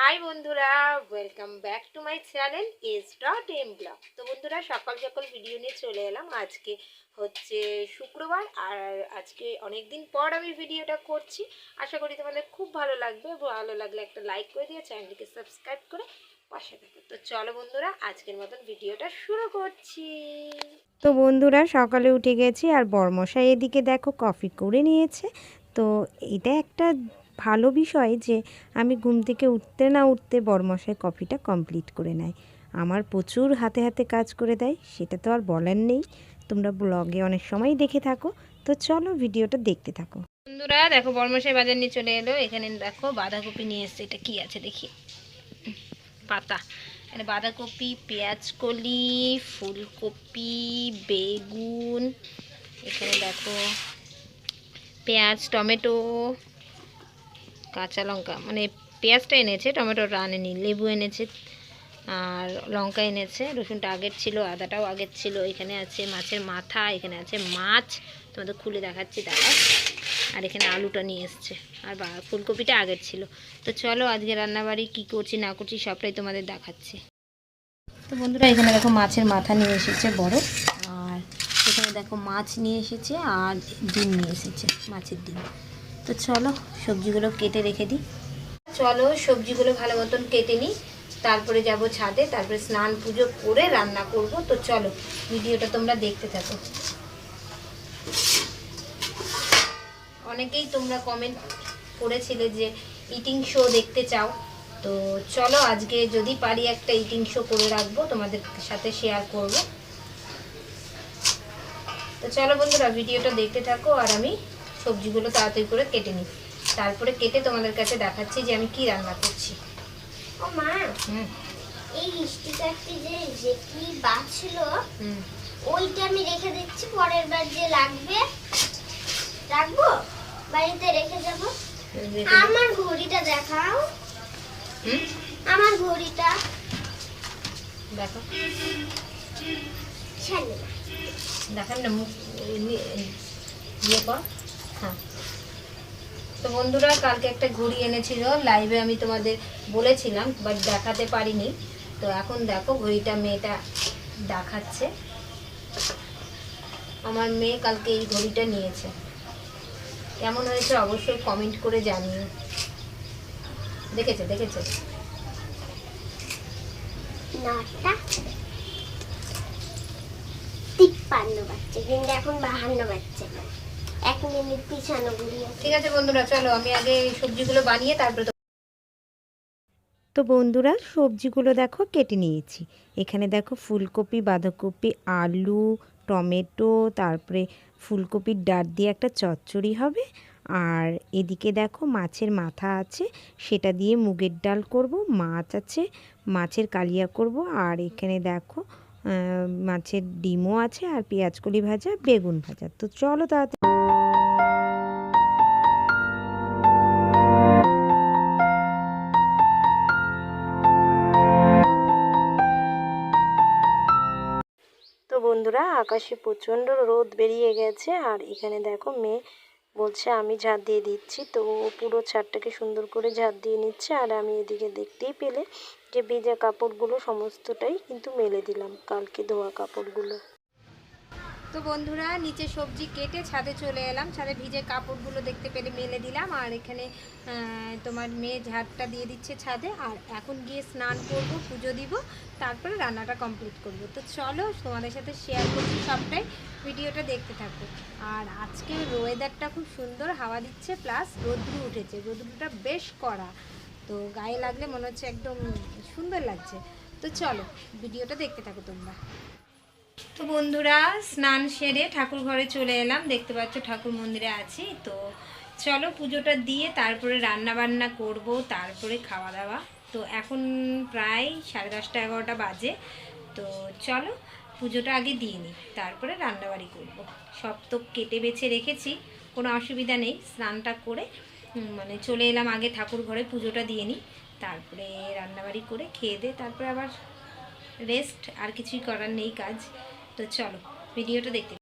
High বন্ধুরা welcome back to my channel S dot M blog তো বন্ধুরা, সকাল সকাল ভিডিও নিয়ে চলে এলাম। আজকে হচ্ছে শুক্রবার আর আজকে অনেক দিন পর আমি ভিডিওটা করছি। আশা করি তোমাদের খুব ভালো লাগবে। ভালো লাগলে একটা লাইক করে দিয়ে চ্যানেলটিকে সাবস্ক্রাইব করে পাশে থাকো। তো চলো বন্ধুরা, আজকের মতন ভিডিওটা শুরু করছি। তো বন্ধুরা, সকালে উঠে গেছি আর বরমশাই এদিকে দেখো কফি করে নিয়েছে। তো এটা একটা ভালো বিষয় যে আমি ঘুম থেকে উঠতে না উঠতে বরমশাই কফিটা কমপ্লিট করে নেয়। আমার প্রচুর হাতে হাতে কাজ করে দেয়, সেটা তো আর বলার নেই। তোমরা ব্লগে অনেক সময় দেখে থাকো। তো চলো ভিডিওটা দেখতে থাকো। বন্ধুরা, দেখো বরমশাই বাজার নিয়ে চলে এলো। এখানে দেখো বাঁধাকপি নিয়ে এসছে। এটা কি আছে দেখি? পাতা। এখানে বাঁধাকপি, পেঁয়াজ কলি, ফুলকপি, বেগুন। এখানে দেখো পেঁয়াজ, টমেটো কাঁচা লঙ্কা মানে পেঁয়াজটা এনেছে টমেটোটা আনেনি লেবু এনেছে, আর লঙ্কা এনেছে, রসুনটা আগের ছিল, আদাটাও আগের ছিল, এখানে আছে মাছের মাথা, এখানে আছে মাছ, তোমাদের খুলে দেখাচ্ছি দাদা আর এখানে আলুটা নিয়ে এসছে, আর ফুলকপিটা আগের ছিল। তো চলো আজকে রান্নাবাড়ি কী করছি, না করছি, সবটাই তোমাদের দেখাচ্ছি। তো বন্ধুরা, এখানে দেখো মাছের মাথা নিয়ে এসেছে বড়, আর এখানে দেখো মাছ নিয়ে এসেছে, আর ডিম নিয়ে এসেছে, মাছের ডিম। তো চলো সবজিগুলো কেটে রেখে দিই। চলো সবজিগুলো ভালো মতন কেটে নিই। তারপরে যাব ছাদে, তারপরে স্নান পুজো করে রান্না করব। তো চলো, ভিডিওটা তোমরা দেখতে থাকো। অনেকেই তোমরা কমেন্ট করেছিলে যে ইটিং শো দেখতে চাও। তো চলো আজকে যদি পারি একটা ইটিং শো করে রাখব, তোমাদের সাথে শেয়ার করব। তো চলো বন্ধুরা, ভিডিওটা দেখতে থাকো। আর আমি সবজিগুলো তাড়াতাড়ি করে কেটে নিই। তারপরে কেটে তোমাদের কাছে দেখাচ্ছি যে আমি কি রান্না করছি। ও মা হুম। এই স্টিকারটি যে যেটি বাঁচলো হুম। ওইটা আমি রেখে দিচ্ছি পরের বার যে লাগবে রাখব? বাড়িতে রেখে যাব? আমার ঘড়িটা দেখাও। হুম? আমার ঘড়িটা। দেখো। দেখান না মুখ ইয়ে কর। হ্যাঁ তো বন্ধুরা, কালকে একটা ঘড়ি এনেছিল। লাইভে আমি তোমাদের বলেছিলাম বাট দেখাতে পারিনি। তো এখন দেখো, ঘড়িটা মেয়েটা দেখাচ্ছে। আমার মেয়ে কালকে এই ঘড়িটা নিয়েছে। কেমন হয়েছে অবশ্যই কমেন্ট করে জানিও। দেখেছে দেখেছে? কিন্তু এখন বাহান্ন বাচ্চা এক মিনিট পিছানো ঠিক আছে বন্ধুরা চলো আমি আগে সবজিগুলো বানিয়ে তারপরে তো- তো বন্ধুরা সবজিগুলো দেখো কেটে নিয়েছি। এখানে দেখো ফুলকপি বাঁধাকপি আলু টমেটো তারপরে ফুলকপির ডাঁট দিয়ে একটা চচ্চড়ি হবে। আর এদিকে দেখো মাছের মাথা আছে সেটা দিয়ে মুগের ডাল করব মাছ আছে মাছের কালিয়া করব। আর এখানে দেখো মাছের ডিমও আছে আর পেঁয়াজকলি ভাজা বেগুন ভাজা। তো চলো তাড়াতাড়ি আকাশে প্রচণ্ড রোদ বেরিয়ে গেছে আর এখানে দেখো মেয়ে বলছে, আমি ঝাঁট দিয়ে দিচ্ছি। তো ও পুরো ছাদটাকে সুন্দর করে ঝাঁট দিয়ে নিচ্ছে আর আমি এদিকে দেখতেই পেলে যে ভেজা কাপড়গুলো সমস্তটাই কিন্তু মেলে দিলাম কালকে ধোয়া কাপড়গুলো। তো বন্ধুরা, নিচে সবজি কেটে ছাদে চলে এলাম। ছাদে ভিজে কাপড়গুলো দেখতে পেলে মেলে দিলাম। আর এখানে তোমার মেয়ে ঝাড়টা দিয়ে দিচ্ছে ছাদে। আর এখন গিয়ে স্নান করব, পুজো দিব, তারপরে রান্নাটা কমপ্লিট করব। তো চলো, তোমাদের সাথে শেয়ার করছি সবটাই। ভিডিওটা দেখতে থাকো। আর আজকে ওয়েদারটা খুব সুন্দর, হাওয়া দিচ্ছে প্লাস রোদ্রু উঠেছে। রোদ্রুটা বেশ কড়া। তো গায়ে লাগলে মনে হচ্ছে একদম সুন্দর লাগছে। তো চলো, ভিডিওটা দেখতে থাকো তোমরা। তো বন্ধুরা, স্নান সেরে ঠাকুর ঘরে চলে এলাম। দেখতে পাচ্ছ ঠাকুর মন্দিরে আছি। তো চলো পুজোটা দিয়ে তারপরে রান্না বান্না করব, তারপরে খাওয়া দাওয়া তো এখন প্রায় সাড়ে দশটা এগারোটা বাজে। তো চলো পুজোটা আগে দিয়ে নিই, তারপরে রান্নাবাড়ি করব। সব তো কেটে বেছে রেখেছি, কোনো অসুবিধা নেই, স্নানটা করে মানে চলে এলাম আগে ঠাকুর ঘরে পুজোটা দিয়ে নিই, তারপরে রান্নাবাড়ি করে খেয়ে দে তারপরে আবার রেস্ট আর কিছুই করার নেই কাজ। তো চলো ভিডিওটা দেখতে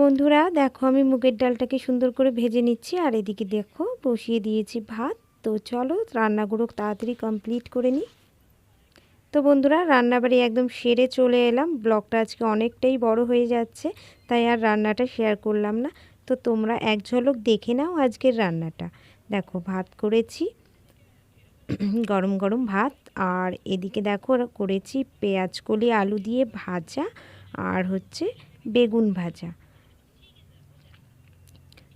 বন্ধুরা, দেখো আমি মুগের ডালটাকে সুন্দর করে ভেজে নিচ্ছি আর এদিকে দেখো বসিয়ে দিয়েছি ভাত। তো চলো রান্নাগুলো তাড়াতাড়ি কমপ্লিট করে নিই। তো বন্ধুরা, রান্নাবাড়ি একদম সেরে চলে এলাম। ব্লগটা আজকে অনেকটাই বড় হয়ে যাচ্ছে, তাই আর রান্নাটা শেয়ার করলাম না। তো তোমরা এক ঝলক দেখে নাও আজকের রান্নাটা। দেখো ভাত করেছি, গরম গরম ভাত, আর এদিকে দেখো করেছি পেঁয়াজ কলি আলু দিয়ে ভাজা, আর হচ্ছে বেগুন ভাজা।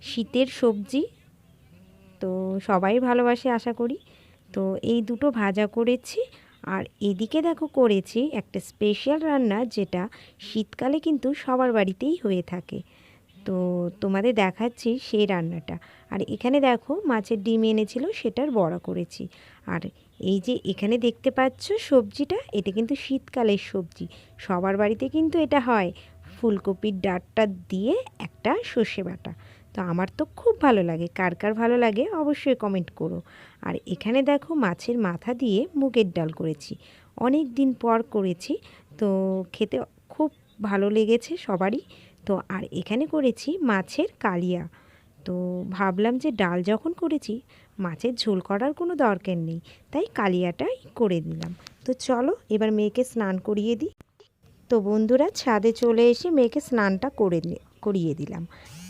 শীতের সবজি। তো সবাই ভালোবাসে আশা করি। তো এই দুটো ভাজা করেছি। আর এদিকে দেখো করেছি একটা স্পেশাল রান্না যেটা শীতকালে কিন্তু সবার বাড়িতেই হয়ে থাকে। তো তোমাদের দেখাচ্ছি সেই রান্নাটা। আর এখানে দেখো মাছের ডিম এনেছিল, সেটার বড়া করেছি। আর এই যে এখানে দেখতে পাচ্ছ সবজিটা, এটা কিন্তু শীতকালের সবজি। সবার বাড়িতে কিন্তু এটা হয়। ফুলকপির ডাঁটটা দিয়ে একটা সর্ষে বাটা। তো আমার তো খুব ভালো লাগে। কার কার ভালো লাগে অবশ্যই কমেন্ট করো। আর এখানে দেখো মাছের মাথা দিয়ে মুগের ডাল করেছি। অনেক দিন পর করেছি, তো খেতে খুব ভালো লেগেছে সবারই। তো আর এখানে করেছি মাছের কালিয়া। তো ভাবলাম যে ডাল যখন করেছি, মাছের ঝোল করার কোনো দরকার নেই, তাই কালিয়াটাই করে দিলাম তো চলো এবার মেয়েকে স্নান করিয়ে দিই। তো বন্ধুরা, ছাদে চলে এসে মেয়েকে স্নানটা করে করিয়ে দিলাম।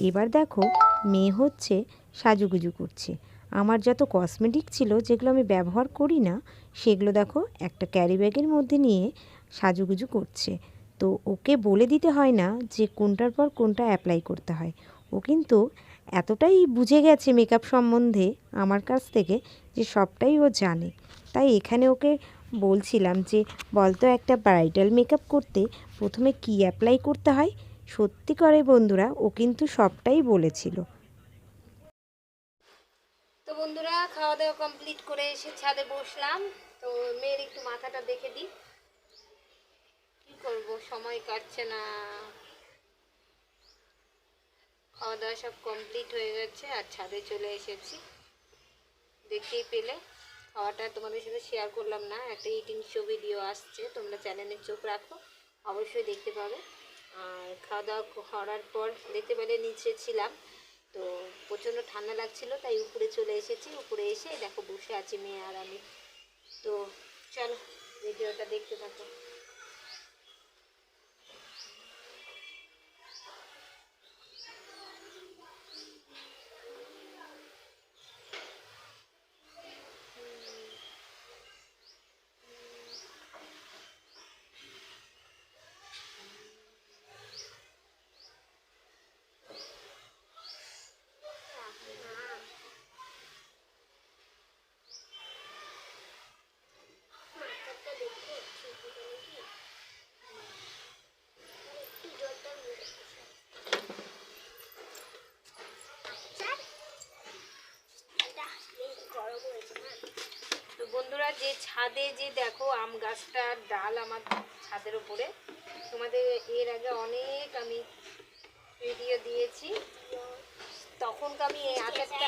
এবার দেখো মেয়ে হচ্ছে সাজুগুজু করছে। আমার যত কসমেটিক ছিল যেগুলো আমি ব্যবহার করি না, সেগুলো দেখো একটা ক্যারি ব্যাগের মধ্যে নিয়ে সাজুগুজু করছে। তো ওকে বলে দিতে হয় না যে কোনটার পর কোনটা অ্যাপ্লাই করতে হয়। ও কিন্তু এতটাই বুঝে গেছে মেকআপ সম্বন্ধে আমার কাছ থেকে যে সবটাই ও জানে। তাই এখানে ওকে বলছিলাম যে, বলতো একটা ব্রাইডাল মেকআপ করতে প্রথমে কি অ্যাপ্লাই করতে হয়? সত্যি করে বন্ধুরা, ও কিন্তু সবটাই বলেছিল। তো বন্ধুরা খাওয়া দাওয়া কমপ্লিট করে এসে ছাদে বসলাম। তো মেয়ের একটু মাথাটা দেখে দিই। কি করব? সময় কাটছে না। খাওয়া দাওয়া সব কমপ্লিট হয়ে গেছে আর ছাদে চলে এসেছি। দেখতেই পেলে। খাওয়াটা তোমাদের সাথে শেয়ার করলাম না, একটা ইটিং শো ভিডিও আসছে। তোমরা চ্যানেলে চোখ রাখো। অবশ্যই দেখতে পাবে। আর খাওয়া দাওয়া করার পর দেখতে পেলে নিচে ছিলাম। তো প্রচণ্ড ঠান্ডা লাগছিল, তাই উপরে চলে এসেছি। উপরে এসে দেখো বসে আছি মেয়ে আর আমি। তো চলো, ভিডিওটা দেখতে থাকো তো বন্ধুরা যে ছাদে যে দেখো আম গাছটার ডাল আমার ছাদের উপরে। তোমাদের এর আগে অনেক আমি ভিডিও দিয়েছি। তখন আমি এই আচারটা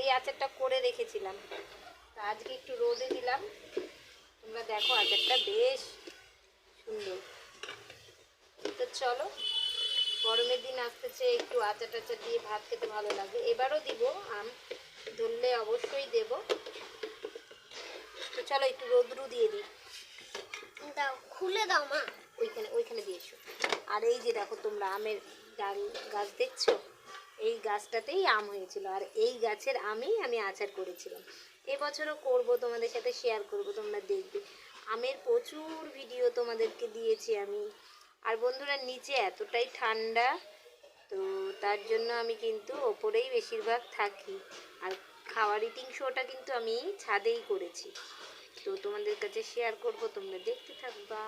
এই আচারটা করে রেখেছিলাম। তা আজকে একটু রোদে দিলাম। তোমরা দেখো আচারটা বেশ সুন্দর। তো চলো, গরমের দিন আসতেছে, একটু আচার টাচার দিয়ে ভাত খেতে ভালো লাগে। এবারও দিব আম, ধরলে অবশ্যই দেব। চলো একটু রোদ্রু দিয়ে দিই। দাও খুলে দাও মা। ওইখানে ওইখানে দিয়ে এসো। আর এই যে দেখো তোমরা আমের ডাল গাছ দেখছ? এই গাছটাতেই আম হয়েছিল। আর এই গাছের আমেই আমি আচার করেছিলাম। এবছরও করব তোমাদের সাথে শেয়ার করব তোমরা দেখবে। আমের প্রচুর ভিডিও তোমাদেরকে দিয়েছি আমি। আর বন্ধুরা নিচে এতটাই ঠান্ডা তো তার জন্য আমি কিন্তু ওপরেই বেশিরভাগ থাকি। আর খাওয়ার ইটিং শোটা কিন্তু আমি ছাদেই করেছি। তো তোমাদের কাছে শেয়ার করব, তোমরা দেখতে থাকবা।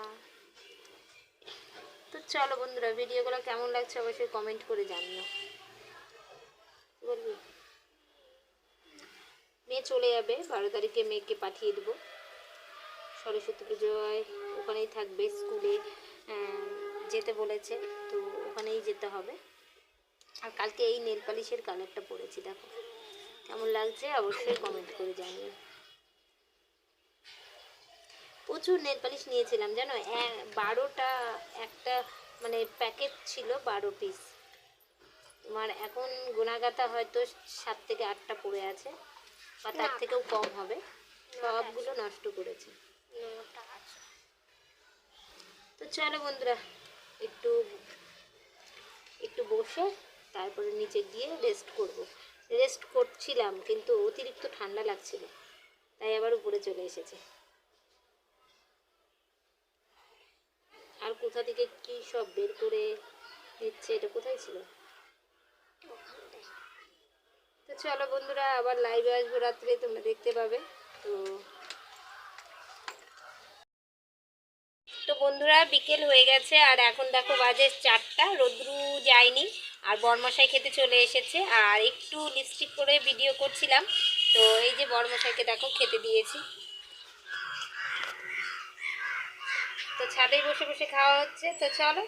তো চলো বন্ধুরা, ভিডিওগুলো কেমন লাগছে অবশ্যই কমেন্ট করে জানিও। বলবি? মেয়ে চলে যাবে, বারো তারিখে মেয়েকে পাঠিয়ে দেবো। সরস্বতী পুজোয় ওখানেই থাকবে স্কুলে যেতে বলেছে, তো ওখানেই যেতে হবে। আর কালকে এই নেল পালিশের কালারটা পরেছি, দেখো। কেমন লাগছে অবশ্যই কমেন্ট করে জানিও। প্রচুর নেল পালিশ নিয়েছিলাম জানো? বারোটা একটা মানে প্যাকেট ছিল বারো পিস তোমার এখন গুণাগাতা হয়তো সাত থেকে আটটা পড়ে আছে বা তার থেকেও কম হবে। সবগুলো নষ্ট করেছে। তো চলো বন্ধুরা একটু একটু বসে তারপরে নিচে গিয়ে রেস্ট করব। রেস্ট করছিলাম কিন্তু অতিরিক্ত ঠান্ডা লাগছিল তাই আবার উপরে চলে এসেছে। আর কোথা থেকে কি সব বের করে দিচ্ছে এটা কোথায় ছিল? তো চলো বন্ধুরা, আবার লাইভে আসব রাত্রে, তোমরা দেখতে পাবে। তো তো বন্ধুরা, বিকেল হয়ে গেছে, আর এখন দেখো বাজে চারটা, রোদ্রু যায়নি, আর বরমশাই খেতে চলে এসেছে, আর একটু লিপস্টিক করে ভিডিও করছিলাম। তো এই যে বরমশাইকে দেখো, খেতে দিয়েছি। তো ছাদে বসে বসে খাওয়া হচ্ছে। তো চলো,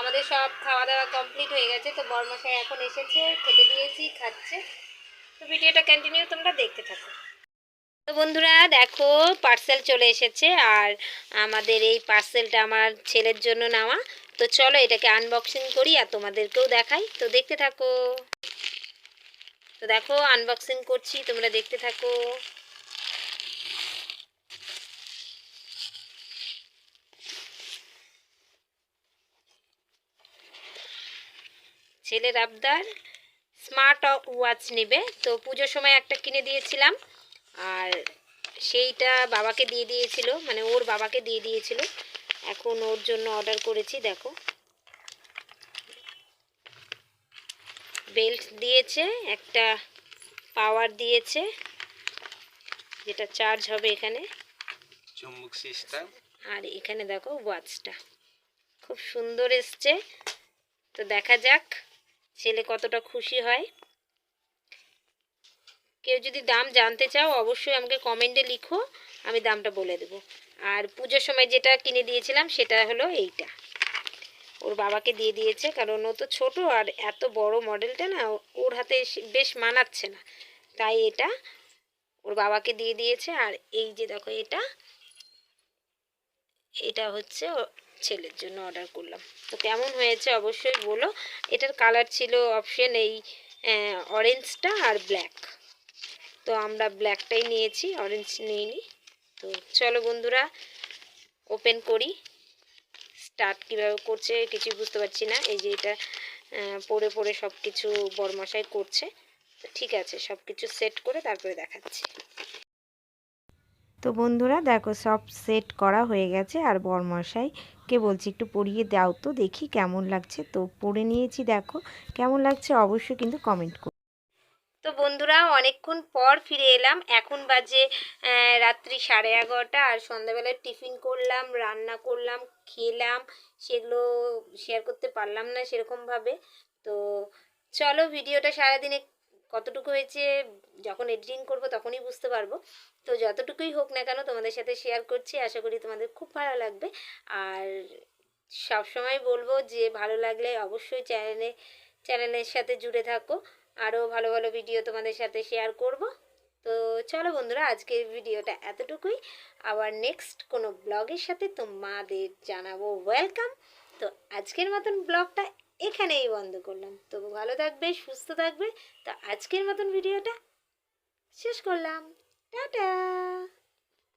আমাদের সব খাওয়া দাওয়া কমপ্লিট হয়ে গেছে। তো বর্মশাই এখন এসেছে, খেতে দিয়েছি, খাচ্ছে। তো ভিডিওটা কন্টিনিউ তোমরা দেখতে থাকো। তো বন্ধুরা, দেখো পার্সেল চলে এসেছে আর আমাদের এই পার্সেলটা আমার ছেলের জন্য নেওয়া। তো চলো, এটাকে আনবক্সিং করি আর তোমাদেরকেও দেখাই। তো দেখতে থাকো। তো দেখো আনবক্সিং করছি, তোমরা দেখতে থাকো। ছেলের আবদার স্মার্ট ওয়াচ নেবে। তো পুজোর সময় একটা কিনে দিয়েছিলাম আর সেইটা বাবাকে দিয়ে দিয়েছিল মানে ওর বাবাকে দিয়ে দিয়েছিল। এখন ওর জন্য অর্ডার করেছি দেখো। বেল্ট দিয়েছে একটা পাওয়ার দিয়েছে যেটা চার্জ হবে এখানে। চুম্বক সিস্টেম আর এখানে দেখো ওয়াচটা খুব সুন্দর এসছে। তো দেখা যাক। ছেলে কতটা খুশি হয়? কেউ যদি দাম জানতে চাও, অবশ্যই আমাকে কমেন্টে লিখো, আমি দামটা বলে দেবো। আর পুজোর সময় যেটা কিনে দিয়েছিলাম, সেটা হলো এইটা। ওর বাবাকে দিয়ে দিয়েছে, কারণ ও তো ছোট, আর এত বড় মডেলটা না, ওর হাতে বেশ মানাচ্ছে না। তাই এটা ওর বাবাকে দিয়ে দিয়েছে, আর এই যে দেখো এটা এটা হচ্ছে ছেলের জন্য অর্ডার করলাম। তো কেমন হয়েছে অবশ্যই বলো। এটার কালার ছিল অপশন এই অরেঞ্জটা আর ব্ল্যাক তো আমরা ব্ল্যাকটাই নিয়েছি অরেঞ্জ নিইনি। তো চলো বন্ধুরা ওপেন করি। স্টার্ট কীভাবে করছে কিছু বুঝতে পারছি না। এই যে এটা পরে পড়ে সব কিছু বরমশাই করছে। ঠিক আছে সব কিছু সেট করে তারপরে দেখাচ্ছি। তো বন্ধুরা, দেখো সব সেট করা হয়ে গেছে আর বরমশাইকে বলছি, একটু পরিয়ে দাও তো, দেখি কেমন লাগছে। তো পরে নিয়েছি, দেখো কেমন লাগছে, অবশ্যই কিন্তু কমেন্ট করো। তো বন্ধুরা, অনেকক্ষণ পর ফিরে এলাম। এখন বাজে রাত্রি সাড়ে এগারোটা। আর সন্ধ্যাবেলায় টিফিন করলাম, রান্না করলাম, খেলাম। সেগুলো শেয়ার করতে পারলাম না সেরকমভাবে। তো চলো, ভিডিওটা সারাদিনে কতটুকু হয়েছে, যখন এডিটিং করব তখনই বুঝতে পারব। তো যতটুকুই হোক না কেন তোমাদের সাথে শেয়ার করছি, আশা করি তোমাদের খুব ভালো লাগবে। আর সব সময় বলব যে ভালো লাগলে অবশ্যই চ্যানেলে চ্যানেলের সাথে জুড়ে থাকো। আরও ভালো ভালো ভিডিও তোমাদের সাথে শেয়ার করব। তো চলো বন্ধুরা, আজকের ভিডিওটা এতটুকুই। আবার নেক্সট কোনো ব্লগের সাথে তোমাদের জানাব। ওয়েলকাম তো আজকের মতন ব্লগটা এখানেই বন্ধ করলাম। তো ভালো থাকবে, সুস্থ থাকবে। তো আজকের মতন ভিডিওটা শেষ করলাম। Dadah!